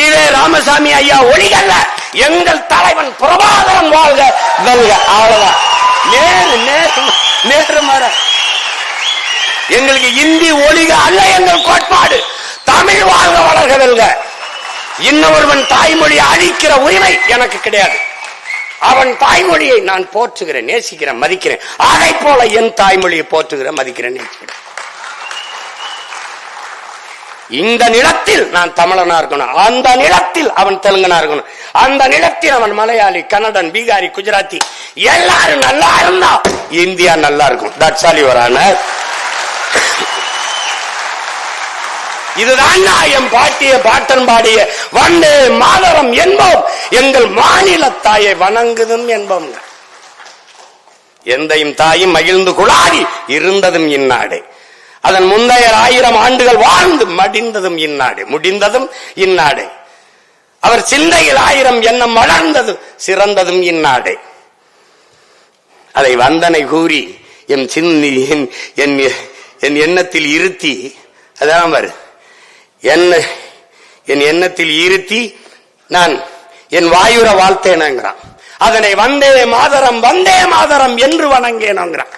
EV Ramasamy ஐயா ஒளிகல்ல எங்கள் தலைவன் பிரபாகரம் வாழ்க வெல்க அவ்வளவுதான். நேரு நேரு நேரு மாற. எங்களுக்கு இந்தி ஒளிக அல்ல எங்கள் கோட்பாடு. தமிழ் வாழ்க வளர்க வெல்க இன்னொருவன் தாய்மொழியை அழிக்கிற உரிமை எனக்கு கிடையாது. அவன் தாய்மொழியை நான் போற்றுகிறேன் நேசிக்கிறேன் மதிக்கிறேன். அதை போல என் தாய்மொழியை போற்றுகிறேன் மதிக்கிறேன் நேசிக்கிறேன். இந்த நிலத்தில் நான் தமிழனா இருக்கணும். அந்த நிலத்தில் அவன் தெலுங்கனா இருக்கணும். அந்த நிலத்தில் அவன் மலையாளி கன்னடன் பீகாரி குஜராத்தி எல்லாரும் நல்லா இருந்தா இந்தியா நல்லா இருக்கும். தட்சாலி வரான இதுதான் என் பாட்டிய பாட்டன் பாடிய வண்டே மாதரம் என்போம். எங்கள் மாநில தாயை வணங்குதும் என்போம் எந்தையும் தாயும் மகிழ்ந்து குழாரி இருந்ததும் இந்நாடு. அதன் முந்தைய ஆயிரம் ஆண்டுகள் வாழ்ந்து மடிந்ததும் இந்நாடு முடிந்ததும் இந்நாடு. அவர் சிந்தையில் ஆயிரம் எண்ணம் வளர்ந்தது சிறந்ததும் இந்நாடு. அதை வந்தனை கூறி என் சிந்தி என் என் என் எண்ணத்தில் இருத்தி அதான் பாரு என்ன என் எண்ணத்தில் இருத்தி நான் என் வாயுர வாழ்த்தேனங்கிறான். அதனை வந்தே மாதரம் வந்தே மாதரம் என்று வணங்கேனங்கிறான்.